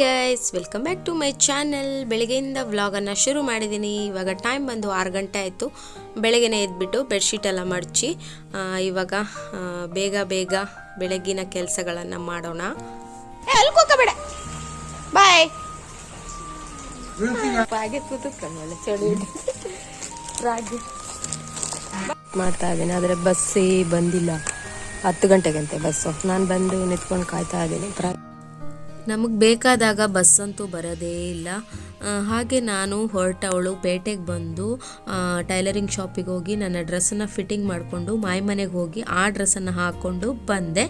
Guys welcome back to my channel ಬೆಳಗ್ಗೆಯಿಂದ ವ್ಲಾಗನ್ನು ಶುರು ಮಾಡಿದ್ದೀನಿ ಇವಾಗ ಟೈಮ್ ಬಂದು ಆರು ಗಂಟೆ ಆಯಿತು. ಬೆಳಗ್ಗೆನೇ ಎದ್ಬಿಟ್ಟು ಬೆಡ್ಶೀಟ್ ಎಲ್ಲ ಮಡಚಿ ಇವಾಗ ಬೇಗ ಬೇಗ ಬೆಳಗ್ಗಿನ ಕೆಲಸಗಳನ್ನು ಮಾಡೋಣ. ಬೇಡ ಬಾಯ್ ಮಾಡ್ತಾ ಇದ್ದೀನಿ ಆದರೆ ಬಸ್ಸೇ ಬಂದಿಲ್ಲ. ಹತ್ತು ಗಂಟೆಗಂತೆ ಬಸ್ಸು. ನಾನು ಬಂದು ನಿಂತ್ಕೊಂಡು ಕಾಯ್ತಾ ಇದ್ದೀನಿ. ನಮಗೆ ಬೇಕಾದಾಗ ಬಸ್ಸಂತೂ ಬರೋದೇ ಇಲ್ಲ. ಹಾಗೆ ನಾನು ಹೊರಟವಳು ಪೇಟೆಗೆ ಬಂದು ಟೈಲರಿಂಗ್ ಶಾಪಿಗೆ ಹೋಗಿ ನನ್ನ ಡ್ರೆಸ್ಸನ್ನು ಫಿಟ್ಟಿಂಗ್ ಮಾಡಿಕೊಂಡು ಮಾಯ ಮನೆಗೆ ಹೋಗಿ ಆ ಡ್ರೆಸ್ಸನ್ನು ಹಾಕ್ಕೊಂಡು ಬಂದೆ.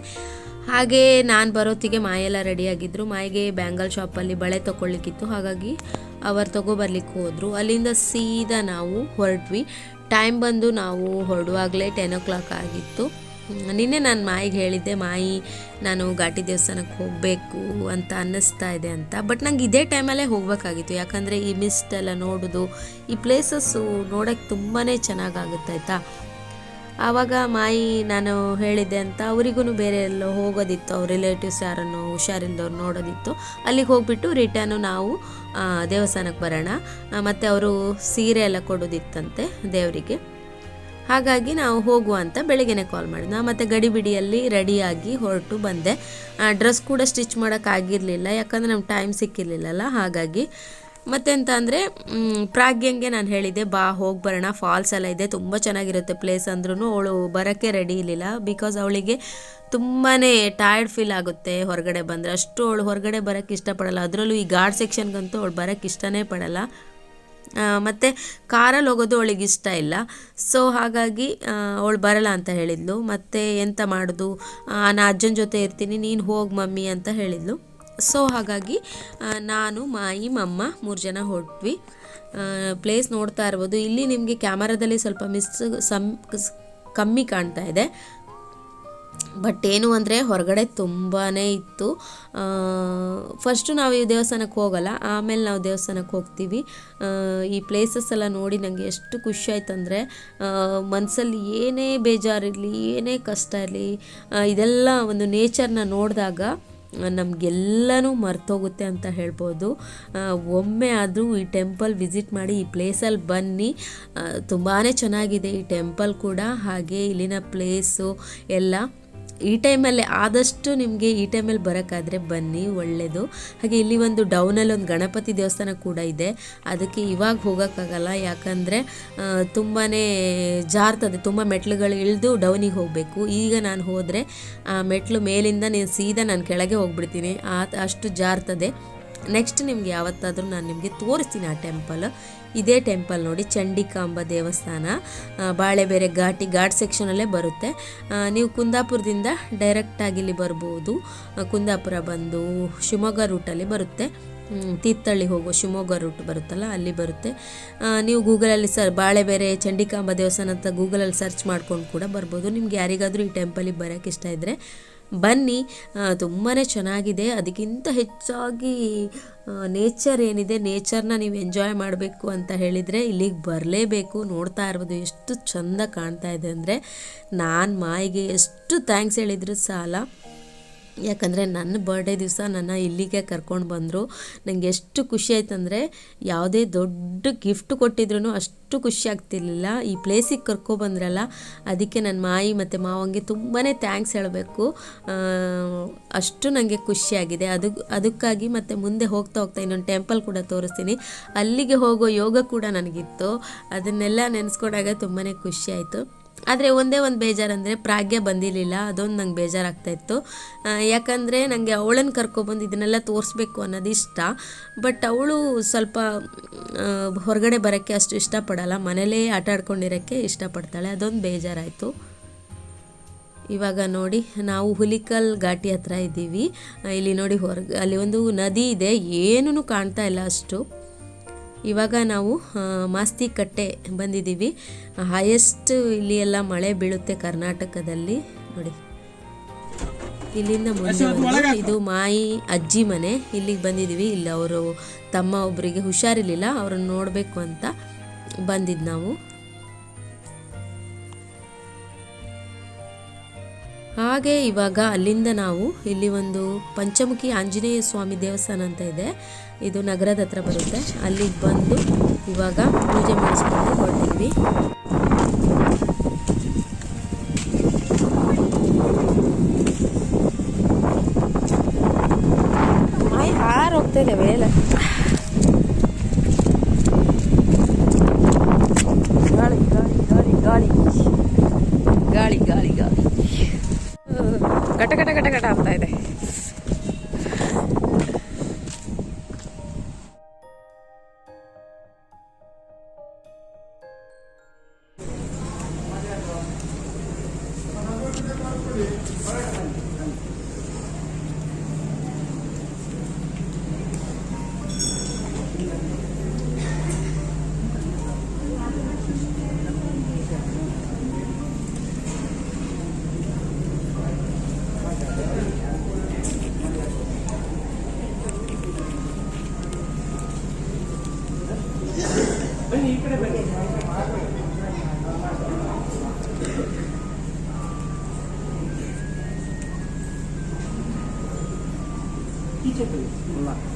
ಹಾಗೆ ನಾನು ಬರೋತ್ತಿಗೆ ಮಾಯೆಲ್ಲ ರೆಡಿಯಾಗಿದ್ದರು ಮಾಯಿಗೆ ಬ್ಯಾಂಗಲ್ ಶಾಪಲ್ಲಿ ಬಳೆ ತೊಗೊಳ್ಲಿಕ್ಕಿತ್ತು ಹಾಗಾಗಿ ಅವರು ತೊಗೊಬರ್ಲಿಕ್ಕೆ ಹೋದರು. ಅಲ್ಲಿಂದ ಸೀದಾ ನಾವು ಹೊರಟ್ವಿ. ಟೈಮ್ ಬಂದು ನಾವು ಹೊರಡುವಾಗಲೇ ಟೆನ್ ಓ ಕ್ಲಾಕ್ ಆಗಿತ್ತು. ನಿನ್ನೆ ನಾನು ಮಾಯಿಗೆ ಹೇಳಿದ್ದೆ, ಮಾಯಿ, ನಾನು ಘಾಟಿ ದೇವಸ್ಥಾನಕ್ಕೆ ಹೋಗಬೇಕು ಅಂತ ಅನ್ನಿಸ್ತಾ ಇದೆ ಅಂತ. ಬಟ್ ನಂಗೆ ಇದೇ ಟೈಮಲ್ಲೇ ಹೋಗಬೇಕಾಗಿತ್ತು. ಯಾಕಂದರೆ ಈ ಮಿಸ್ಟ್ ಎಲ್ಲ ನೋಡೋದು, ಈ ಪ್ಲೇಸಸ್ಸು ನೋಡೋಕ್ಕೆ ತುಂಬಾ ಚೆನ್ನಾಗಾಗುತ್ತೆ ಆಯಿತಾ? ಆವಾಗ ಮಾಯಿ ನಾನು ಹೇಳಿದ್ದೆ ಅಂತ ಅವರಿಗೂ ಬೇರೆ ಎಲ್ಲೋ ಹೋಗೋದಿತ್ತು, ಅವ್ರ ರಿಲೇಟಿವ್ಸ್ ಯಾರನ್ನು ಹುಷಾರಿಲ್ದವ್ರು ನೋಡೋದಿತ್ತು. ಅಲ್ಲಿಗೆ ಹೋಗ್ಬಿಟ್ಟು ರಿಟರ್ನು ನಾವು ದೇವಸ್ಥಾನಕ್ಕೆ ಬರೋಣ. ಮತ್ತು ಅವರು ಸೀರೆ ಎಲ್ಲ ಕೊಡೋದಿತ್ತಂತೆ ದೇವರಿಗೆ. ಹಾಗಾಗಿ ನಾವು ಹೋಗುವ ಅಂತ ಬೆಳಗ್ಗೆನೆ ಕಾಲ್ ಮಾಡಿದ ಮತ್ತು ಗಡಿಬಿಡಿಯಲ್ಲಿ ರೆಡಿಯಾಗಿ ಹೊರಟು ಬಂದೆ. ಡ್ರೆಸ್ ಕೂಡ ಸ್ಟಿಚ್ ಮಾಡೋಕ್ಕಾಗಿರಲಿಲ್ಲ ಯಾಕಂದರೆ ನಮ್ಗೆ ಟೈಮ್ ಸಿಕ್ಕಿರಲಿಲ್ಲಲ್ಲ, ಹಾಗಾಗಿ. ಮತ್ತೆಂತ ಅಂದರೆ ಪ್ರಾಗ್ಯಂಗೆ ನಾನು ಹೇಳಿದೆ ಬಾ, ಹೋಗಿ ಬರೋಣ ಫಾಲ್ಸ್ ಎಲ್ಲ ಇದೆ, ತುಂಬ ಚೆನ್ನಾಗಿರುತ್ತೆ ಪ್ಲೇಸ್ ಅಂದ್ರೂ ಅವಳು ಬರೋಕ್ಕೆ ರೆಡಿ ಇರಲಿಲ್ಲ. ಬಿಕಾಸ್ ಅವಳಿಗೆ ತುಂಬಾ ಟಯರ್ಡ್ ಫೀಲ್ ಆಗುತ್ತೆ ಹೊರಗಡೆ ಬಂದರೆ. ಅಷ್ಟು ಅವಳು ಹೊರಗಡೆ ಬರೋಕ್ಕೆ ಇಷ್ಟಪಡಲ್ಲ. ಅದರಲ್ಲೂ ಈ ಗಾರ್ಡ್ ಸೆಕ್ಷನ್ಗಂತೂ ಅವಳು ಬರೋಕ್ಕೆ ಇಷ್ಟನೇ ಪಡಲ್ಲ. ಮತ್ತೆ ಕಾರಲ್ಲಿ ಹೋಗೋದು ಅವಳಿಗೆ ಇಷ್ಟ ಇಲ್ಲ. ಸೊ ಹಾಗಾಗಿ ಅವಳು ಬರಲ್ಲ ಅಂತ ಹೇಳಿದ್ಲು. ಮತ್ತು ಎಂತ ಮಾಡೋದು? ನಾನು ಅಜ್ಜನ ಜೊತೆ ಇರ್ತೀನಿ, ನೀನು ಹೋಗಿ ಮಮ್ಮಿ ಅಂತ ಹೇಳಿದ್ಲು. ಸೊ ಹಾಗಾಗಿ ನಾನು, ಮಾಯಿ, ಮಮ್ಮ ಮೂರು ಜನ ಹೊರಟ್ವಿ ಪ್ಲೇಸ್ ನೋಡ್ತಾ ಇರ್ಬೋದು. ಇಲ್ಲಿ ನಿಮಗೆ ಕ್ಯಾಮರಾದಲ್ಲಿ ಸ್ವಲ್ಪ ಮಿಸ್ ಸಮ್ ಕಮ್ಮಿ ಕಾಣ್ತಾ ಇದೆ. ಬಟ್ ಏನು ಅಂದರೆ ಹೊರಗಡೆ ತುಂಬಾ ಇತ್ತು. ಫಸ್ಟು ನಾವು ಈ ದೇವಸ್ಥಾನಕ್ಕೆ ಹೋಗಲ್ಲ, ಆಮೇಲೆ ನಾವು ದೇವಸ್ಥಾನಕ್ಕೆ ಹೋಗ್ತೀವಿ. ಈ ಪ್ಲೇಸಸ್ ಎಲ್ಲ ನೋಡಿ ನನಗೆ ಎಷ್ಟು ಖುಷಿ ಆಯ್ತು ಅಂದರೆ ಮನಸ್ಸಲ್ಲಿ ಏನೇ ಬೇಜಾರಿರಲಿ, ಏನೇ ಕಷ್ಟ ಇರಲಿ ಇದೆಲ್ಲ ಒಂದು ನೇಚರ್ನ ನೋಡಿದಾಗ, ನಮಗೆಲ್ಲನೂ ಮರ್ತೋಗುತ್ತೆ ಅಂತ ಹೇಳ್ಬೋದು. ಒಮ್ಮೆ ಆದರೂ ಈ ಟೆಂಪಲ್ ವಿಸಿಟ್ ಮಾಡಿ ಈ ಪ್ಲೇಸಲ್ಲಿ ಬನ್ನಿ. ತುಂಬಾ ಚೆನ್ನಾಗಿದೆ ಈ ಟೆಂಪಲ್ ಕೂಡ, ಹಾಗೆ ಇಲ್ಲಿನ ಪ್ಲೇಸು ಎಲ್ಲ. ಈ ಟೈಮಲ್ಲಿ ಆದಷ್ಟು ನಿಮಗೆ ಈ ಟೈಮಲ್ಲಿ ಬರೋಕ್ಕಾದರೆ ಬನ್ನಿ ಒಳ್ಳೆಯದು ಹಾಗೆ ಇಲ್ಲಿ ಒಂದು ಡೌನಲ್ಲಿ ಒಂದು ಗಣಪತಿ ದೇವಸ್ಥಾನ ಕೂಡ ಇದೆ. ಅದಕ್ಕೆ ಇವಾಗ ಹೋಗೋಕ್ಕಾಗಲ್ಲ, ಯಾಕಂದರೆ ತುಂಬಾ ಜಾರ್ತದೆ ತುಂಬ ಮೆಟ್ಲುಗಳು ಇಳಿದು ಡೌನಿಗೆ ಹೋಗಬೇಕು. ಈಗ ನಾನು ಹೋದರೆ ಆ ಮೆಟ್ಲು ಮೇಲಿಂದ ನೀನು ಸೀದಾ ನಾನು ಕೆಳಗೆ ಹೋಗ್ಬಿಡ್ತೀನಿ. ಆ, ಅಷ್ಟು ಜಾರ್ತದೆ ನೆಕ್ಸ್ಟ್ ನಿಮ್ಗೆ ಯಾವತ್ತಾದರೂ ನಾನು ನಿಮಗೆ ತೋರಿಸ್ತೀನಿ ಆ ಟೆಂಪಲ್ ಇದೇ ಟೆಂಪಲ್ ನೋಡಿ ಚಂಡಿಕಾಂಬ ದೇವಸ್ಥಾನ. ಬಾಳೆ ಬಾಳೆಬೇರೆ ಘಾಟಿ, ಘಾಟ್ ಸೆಕ್ಷನಲ್ಲೇ ಬರುತ್ತೆ. ನೀವು ಕುಂದಾಪುರದಿಂದ ಡೈರೆಕ್ಟಾಗಿ ಇಲ್ಲಿ ಬರ್ಬೋದು. ಕುಂದಾಪುರ ಬಂದು ಶಿವಮೊಗ್ಗ ರೂಟಲ್ಲಿ ಬರುತ್ತೆ. ತೀರ್ಥಹಳ್ಳಿ ಹೋಗೋ ಶಿವಮೊಗ್ಗ ರೂಟ್ ಬರುತ್ತಲ್ಲ, ಅಲ್ಲಿ ಬರುತ್ತೆ. ನೀವು ಗೂಗಲಲ್ಲಿ ಸರ್ ಬಾಳೆಬೇರೆ ಚಂಡಿಕಾಂಬ ದೇವಸ್ಥಾನ ಅಂತ ಗೂಗಲಲ್ಲಿ ಸರ್ಚ್ ಮಾಡ್ಕೊಂಡು ಕೂಡ ಬರ್ಬೋದು. ನಿಮ್ಗೆ ಯಾರಿಗಾದರೂ ಈ ಟೆಂಪಲಿಗೆ ಬರೋಕ್ಕೆ ಇಷ್ಟ ಇದ್ದರೆ ಬನ್ನಿ. ತುಂಬಾ ಚೆನ್ನಾಗಿದೆ. ಅದಕ್ಕಿಂತ ಹೆಚ್ಚಾಗಿ ನೇಚರ್ ಏನಿದೆ ನೇಚರ್ನ ನೀವು ಎಂಜಾಯ್ ಮಾಡಬೇಕು ಅಂತ ಹೇಳಿದರೆ ಇಲ್ಲಿಗೆ ಬರಲೇಬೇಕು. ನೋಡ್ತಾ ಇರ್ಬೋದು ಎಷ್ಟು ಚಂದ ಕಾಣ್ತಾ ಇದೆ ಅಂದರೆ. ನಾನು ಮಾಯಿಗೆ ಎಷ್ಟು ಥ್ಯಾಂಕ್ಸ್ ಹೇಳಿದ್ರು ಸಾಲ. ಯಾಕಂದರೆ ನನ್ನ ಬರ್ಡೇ ದಿವಸ ನನ್ನ ಇಲ್ಲಿಗೆ ಕರ್ಕೊಂಡು ಬಂದರು. ನನಗೆ ಎಷ್ಟು ಖುಷಿ ಆಯ್ತಂದರೆ ಯಾವುದೇ ದೊಡ್ಡ ಗಿಫ್ಟ್ ಕೊಟ್ಟಿದ್ರು ಅಷ್ಟು ಖುಷಿ ಆಗ್ತಿರ್ಲಿಲ್ಲ. ಈ ಪ್ಲೇಸಿಗೆ ಕರ್ಕೊಬಂದ್ರಲ್ಲ ಅದಕ್ಕೆ ನನ್ನ ಮಾಯಿ ಮತ್ತು ಮಾವಂಗೆ ತುಂಬಾ ಥ್ಯಾಂಕ್ಸ್ ಹೇಳಬೇಕು. ಅಷ್ಟು ನನಗೆ ಖುಷಿಯಾಗಿದೆ ಅದು, ಅದಕ್ಕಾಗಿ ಮತ್ತು ಮುಂದೆ ಹೋಗ್ತಾ ಹೋಗ್ತಾ ಇನ್ನೊಂದು ಟೆಂಪಲ್ ಕೂಡ ತೋರಿಸ್ತೀನಿ. ಅಲ್ಲಿಗೆ ಹೋಗೋ ಯೋಗ ಕೂಡ ನನಗಿತ್ತು. ಅದನ್ನೆಲ್ಲ ನೆನೆಸ್ಕೊಂಡಾಗ ತುಂಬಾ ಖುಷಿ ಆಯಿತು. ಆದರೆ ಒಂದೇ ಒಂದು ಬೇಜಾರಂದರೆ ಪ್ರಾಗ್ಯ ಬಂದಿರಲಿಲ್ಲ ಅದೊಂದು ನಂಗೆ ಬೇಜಾರಾಗ್ತಾ ಇತ್ತು. ಆ, ಯಾಕಂದರೆ ನನಗೆ ಅವಳನ್ನು ಕರ್ಕೊಬಂದು ಇದನ್ನೆಲ್ಲ ತೋರಿಸ್ಬೇಕು ಅನ್ನೋದು ಇಷ್ಟ. ಬಟ್ ಅವಳು ಸ್ವಲ್ಪ ಹೊರಗಡೆ ಬರೋಕ್ಕೆ ಅಷ್ಟು ಇಷ್ಟಪಡಲ್ಲ ಮನೇಲೇ ಆಟ ಆಡ್ಕೊಂಡಿರೋಕ್ಕೆ ಇಷ್ಟಪಡ್ತಾಳೆ ಅದೊಂದು ಬೇಜಾರಾಯಿತು. ಇವಾಗ ನೋಡಿ ನಾವು ಹುಲಿಕಲ್ ಘಾಟಿ ಹತ್ರ ಇದ್ದೀವಿ. ಇಲ್ಲಿ ನೋಡಿ ಹೊರಗೆ ಅಲ್ಲಿ ಒಂದು ನದಿ ಇದೆ ಏನೂ ಕಾಣ್ತಾ ಇಲ್ಲ ಅಷ್ಟು. ಇವಾಗ ನಾವು ಮಾಸ್ತಿ ಕಟ್ಟೆ ಬಂದಿದ್ದೀವಿ. ಹೈಯೆಸ್ಟ್ ಇಲ್ಲಿ ಎಲ್ಲ ಮಳೆ ಬೀಳುತ್ತೆ ಕರ್ನಾಟಕದಲ್ಲಿ. ನೋಡಿ. ಇಲ್ಲಿಂದ ಮುಂದೆ ಬಂದು ಇದು ಮಾಯಿ ಅಜ್ಜಿ ಮನೆ. ಇಲ್ಲಿಗೆ ಬಂದಿದ್ದೀವಿ. ಇಲ್ಲಿ ಅವರು ತಮ್ಮ ಒಬ್ಬರಿಗೆ ಹುಷಾರಿರಲಿಲ್ಲ. ಅವ್ರನ್ನ ನೋಡಬೇಕು ಅಂತ ಬಂದಿದ್ದು ನಾವು. ಹಾಗೆ ಇವಾಗ ಅಲ್ಲಿಂದ ನಾವು ಇಲ್ಲಿ ಒಂದು ಪಂಚಮುಖಿ ಆಂಜನೇಯ ಸ್ವಾಮಿ ದೇವಸ್ಥಾನ ಅಂತ ಇದೆ. ಇದು ನಗರದ ಹತ್ರ ಬರುತ್ತೆ. ಅಲ್ಲಿಗೆ ಬಂದು ಇವಾಗ ಪೂಜೆ ಮಾಡಿಸ್ಕೊಂಡು ಹೊರಟಿದ್ವಿ.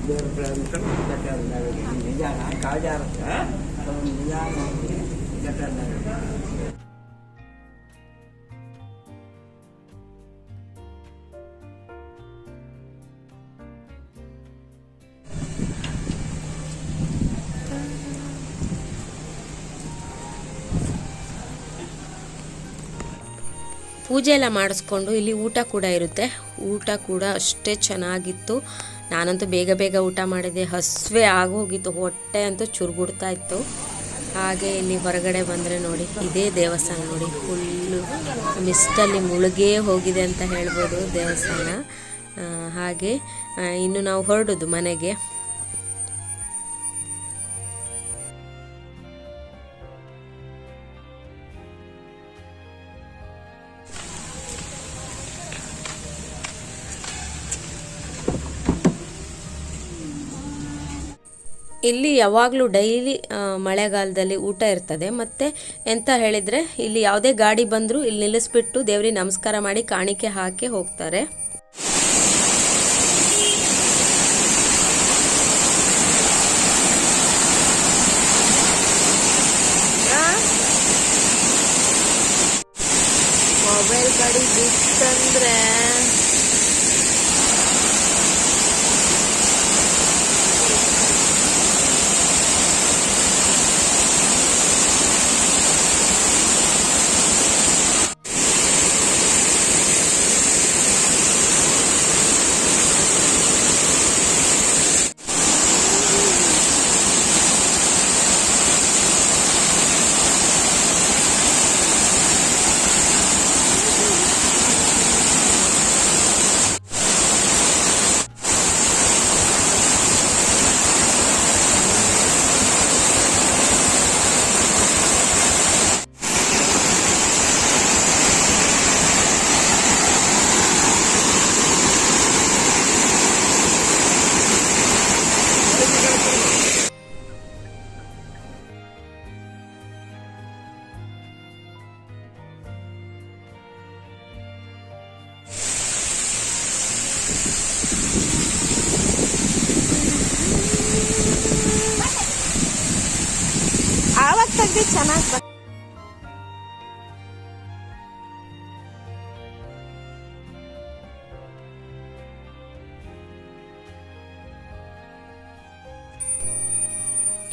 ದೇವರ ಪ್ರಾರಂಭ ನಿಜಾನ ಕಾಜಾರ ನಿಜಾನ ಪೂಜೆ ಎಲ್ಲ ಮಾಡಿಸ್ಕೊಂಡು ಇಲ್ಲಿ ಊಟ ಕೂಡ ಇರುತ್ತೆ. ಊಟ ಕೂಡ ಅಷ್ಟೇ ಚೆನ್ನಾಗಿತ್ತು. ನಾನಂತೂ ಬೇಗ ಬೇಗ ಊಟ ಮಾಡಿದೆ. ಹಸಿವೆ ಆಗೋಗಿತ್ತು. ಹೊಟ್ಟೆ ಅಂತೂ ಚುರುಗುಡ್ತಾ ಇತ್ತು. ಹಾಗೆ ಇಲ್ಲಿ ಹೊರಗಡೆ ಬಂದರೆ ನೋಡಿ, ಇದೇ ದೇವಸ್ಥಾನ ನೋಡಿ. ಫುಲ್ಲು ಮಿಸ್ಟಲ್ಲಿ ಮುಳುಗೇ ಹೋಗಿದೆ ಅಂತ ಹೇಳ್ಬೋದು ದೇವಸ್ಥಾನ. ಹಾಗೆ ಇನ್ನು ನಾವು ಹೊರಡೋದು ಮನೆಗೆ. ಇಲ್ಲಿ ಯಾವಾಗಲೂ ಡೈಲಿ ಮಳೆಗಾಲದಲ್ಲಿ ಊಟ ಇರ್ತದೆ. ಮತ್ತು ಎಂತ ಹೇಳಿದರೆ, ಇಲ್ಲಿ ಯಾವುದೇ ಗಾಡಿ ಬಂದರೂ ಇಲ್ಲಿ ನಿಲ್ಲಿಸ್ಬಿಟ್ಟು ದೇವ್ರಿಗೆ ನಮಸ್ಕಾರ ಮಾಡಿ ಕಾಣಿಕೆ ಹಾಕಿ ಹೋಗ್ತಾರೆ. ಮೊಬೈಲ್ ಗಾಡಿ ಬಿತ್ತಂದ್ರೆ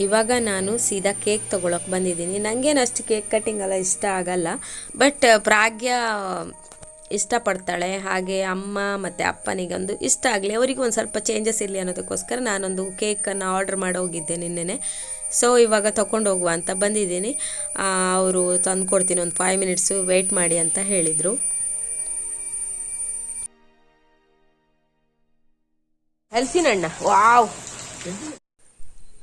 ಇವಾಗ ನಾನು ಸೀದಾ ಕೇಕ್ ತೊಗೊಳಕ್ಕೆ ಬಂದಿದ್ದೀನಿ. ನನಗೇನು ಅಷ್ಟು ಕೇಕ್ ಕಟ್ಟಿಂಗ್ ಎಲ್ಲ ಇಷ್ಟ ಆಗಲ್ಲ. ಬಟ್ ಪ್ರಾಗ್ಯ ಇಷ್ಟಪಡ್ತಾಳೆ. ಹಾಗೆ ಅಮ್ಮ ಮತ್ತು ಅಪ್ಪನಿಗೊಂದು ಇಷ್ಟ ಆಗಲಿ, ಅವರಿಗೂ ಒಂದು ಸ್ವಲ್ಪ ಚೇಂಜಸ್ ಇರಲಿ ಅನ್ನೋದಕ್ಕೋಸ್ಕರ ನಾನೊಂದು ಕೇಕನ್ನು ಆರ್ಡ್ರ್ ಮಾಡಿ ಹೋಗಿದ್ದೆ ನಿನ್ನೆನೆ. ಸೊ ಇವಾಗ ತೊಗೊಂಡು ಹೋಗುವ ಅಂತ ಬಂದಿದ್ದೀನಿ. ಅವರು ತಂದು ಕೊಡ್ತೀನಿ ಒಂದು ಫೈವ್ ಮಿನಿಟ್ಸು ವೆಯ್ಟ್ ಮಾಡಿ ಅಂತ ಹೇಳಿದರು. ಹೆಲ್ತಿನಣ್ಣ ವಾವ್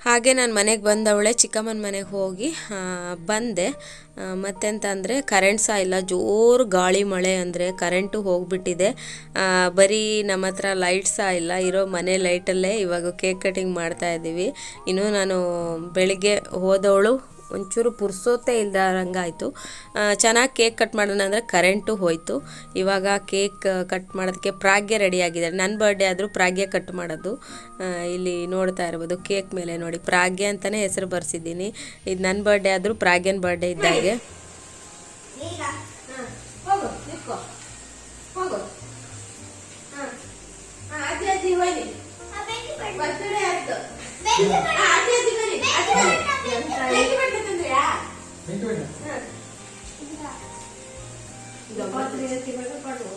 ಹಾಗೆ ನಾನು ಮನೆಗೆ ಬಂದವಳೆ ಚಿಕ್ಕಮ್ಮನ ಮನೆಗೆ ಹೋಗಿ ಬಂದೆ. ಮತ್ತೆಂತ ಅಂದರೆ ಕರೆಂಟ್ ಸಹ ಇಲ್ಲ, ಜೋರು ಗಾಳಿ ಮಳೆ ಅಂದರೆ ಕರೆಂಟು ಹೋಗ್ಬಿಟ್ಟಿದೆ. ಬರೀ ನಮ್ಮ ಹತ್ರ ಲೈಟ್ ಸಹ ಇಲ್ಲ, ಇರೋ ಮನೆ ಲೈಟಲ್ಲೇ ಇವಾಗ ಕೇಕ್ ಕಟಿಂಗ್ ಮಾಡ್ತಾ ಇದ್ದೀವಿ ಇನ್ನೂ ನಾನು ಬೆಳಿಗ್ಗೆ ಹೋದವಳು ಒಂಚೂರು ಪುರ್ಸೋತೆ ಇಲ್ದಂಗಾಯಿತು. ಚೆನ್ನಾಗಿ ಕೇಕ್ ಕಟ್ ಮಾಡೋಣ ಅಂದರೆ ಕರೆಂಟು ಹೋಯಿತು. ಇವಾಗ ಕೇಕ್ ಕಟ್ ಮಾಡೋದಕ್ಕೆ ಪ್ರಾಗ್ಯ ರೆಡಿ ಆಗಿದೆ ನನ್ನ ಬರ್ಡೇ ಆದರೂ ಪ್ರಾಗ್ಯ ಕಟ್ ಮಾಡೋದು. ಇಲ್ಲಿ ನೋಡ್ತಾ ಇರ್ಬೋದು ಕೇಕ್ ಮೇಲೆ ನೋಡಿ ಪ್ರಾಗ್ಯ ಅಂತಲೇ ಹೆಸರು ಬರ್ಸಿದ್ದೀನಿ. ಇದು ನನ್ನ ಬರ್ಡೇ ಆದರೂ ಪ್ರಾಗ್ಯನ ಬರ್ಡೇ ಇದ್ದಾಗೆ ಹೋಗು. ನಿತ್ಕೋ. ಹೋಗು ಹಾ ಹಾ ಅಜ್ಜಿ ಅಜ್ಜಿ ಹೋಯ್ನಿ ಬರ್ತಡೇ ಆಯ್ತು ಆ, ಅಜ್ಜಿ ಅಜ್ಜಿ ಬನ್ನಿ ಅಜ್ಜಿ ಬನ್ನಿ. ಬೆಂಕಿ ಬೆಟ್ಟ ತಂದ್ರಿಯಾ? ಹಾ. ಇದು ಒಂಬತ್ತು ದಿನಕ್ಕೆ ಬೇಕು ಕೊಡು.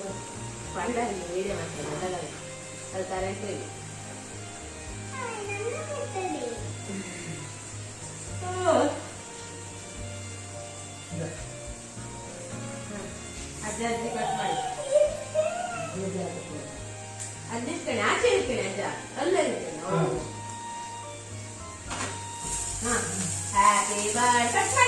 ಪಂಡ ಇಲ್ಲಿ ವೀಡಿಯೋ ಮಾಡ್ತಾರೆ, ಅದೆಲ್ಲ. ಅದು ಕರೆಂಟ್ ಇಲ್ಲ. ಅಜ್ಜ ಅಜ್ಜಿ ಕಟ್ ಮಾಡಿ ಅಜ್ಜಿ ಇಟ್ಕೊಳ್ಳಿ, ಆಚೆ ಇಟ್ಕೊಳ್ಳಿ ಅಜ್ಜ ಅಲ್ಲೇ ಇಟ್ಕೊಳ್ಳಿ, ಹೌದು. ಹಾ ಹ್ಯಾಪಿ ಬರ್ಡ್ ಕಟ್ ಮಾಡಿ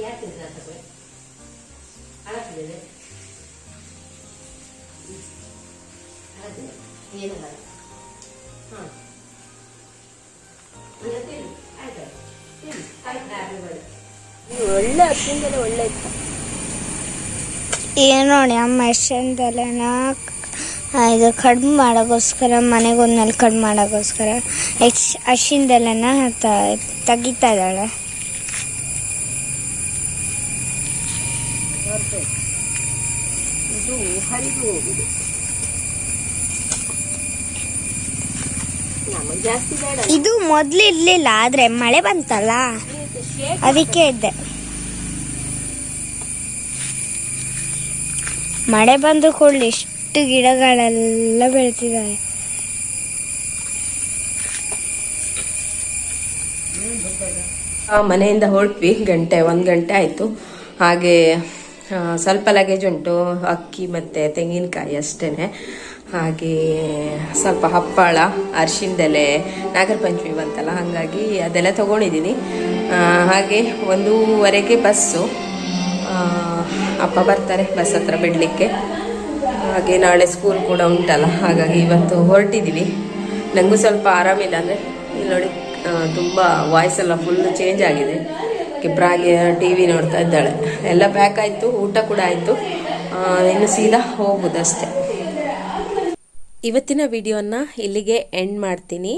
ಅದು ಯಾಕೆ ತಿಂದ್ರೆ ಅಂತ ಕೊಯ್? ಅಳಕ್ತಿದೆ ಅಳಕ್ತಿದೆ ಏನಲ್ಲ ಹಾಂ ಒಳ್ಳೆ ಹತ್ತಿಂದಲೇ ಒಳ್ಳೆ ಇತ್ತು ಏನು ನೋಡಿ ಅಮ್ಮ ಎಷ್ಟೆಂದಲೆನ ಇದು ಕಡಿಮೆ ಮಾಡೋಕ್ಕೋಸ್ಕರ ಮನೆಗೆ ಒಂದ್ನಲ್ಲಿ ಕಡಿಮೆ ಮಾಡೋಕ್ಕೋಸ್ಕರ ಎಕ್ಸ್ ಅಶಿಂದಲೆನ ತೆಗಿತಾ ಇದ್ದಾಳೆ ಇದು ಹರಿದು ಹೋಗುದು ಜಾಸ್ತಿ ಬೇಡ. ಇದು ಮೊದ್ಲು ಇರ್ಲಿಲ್ಲ ಆದ್ರೆ ಮಳೆ ಬಂತಲ್ಲ? ಅದಕ್ಕೆ ಇದ್ದೆ. ಮಳೆ ಬಂದು ಕೂಡಲೇ ಇಷ್ಟು ಗಿಡಗಳೆಲ್ಲ ಬೆಳೆತಿದ್ದಾರೆ ಆ, ಮನೆಯಿಂದ ಹೊರಟ್ವಿ ಗಂಟೆ ಒಂದು ಗಂಟೆ ಆಯಿತು. ಹಾಗೆ ಸ್ವಲ್ಪ ಲಗೇಜ್ ಉಂಟು, ಅಕ್ಕಿ ಮತ್ತು ತೆಂಗಿನಕಾಯಿ ಅಷ್ಟೇ ಹಾಗೆ ಸ್ವಲ್ಪ ಹಪ್ಪಳ ಅರಿಶಿಣದೆಲೆ ನಾಗರ ಪಂಚಮಿ ಬಂತಲ್ಲ, ಹಾಗಾಗಿ ಅದೆಲ್ಲ ತೊಗೊಂಡಿದ್ದೀನಿ. ಹಾಗೆ ಒಂದೂವರೆಗೆ ಬಸ್ಸು. ಅಪ್ಪ ಬರ್ತಾರೆ ಬಸ್ ಹತ್ರ ಬಿಡಲಿಕ್ಕೆ. ಹಾಗೆ ನಾಳೆ ಸ್ಕೂಲ್ ಕೂಡ ಉಂಟಲ್ಲ, ಹಾಗಾಗಿ ಇವತ್ತು ಹೊರಟಿದ್ದೀವಿ ನನಗೂ ಸ್ವಲ್ಪ ಆರಾಮಿಲ್ಲ ಅಂದರೆ ಇಲ್ಲಿ ನೋಡಿ ತುಂಬ ವಾಯ್ಸ್ ಎಲ್ಲ ಫುಲ್ ಚೇಂಜ್ ಆಗಿದೆ. ಕಿಬ್ರಾಗೆ ಟಿ ವಿ ನೋಡ್ತಾ ಇದ್ದಾಳೆ. ಎಲ್ಲ ಪ್ಯಾಕ್ ಆಯಿತು, ಊಟ ಕೂಡ ಆಯಿತು. ಇನ್ನು ಸೀದಾ ಹೋಗೋದಷ್ಟೇ. ಇವತ್ತಿನ ವಿಡಿಯೋನ ಇಲ್ಲಿಗೆ ಎಂಡ್ ಮಾಡ್ತೀನಿ.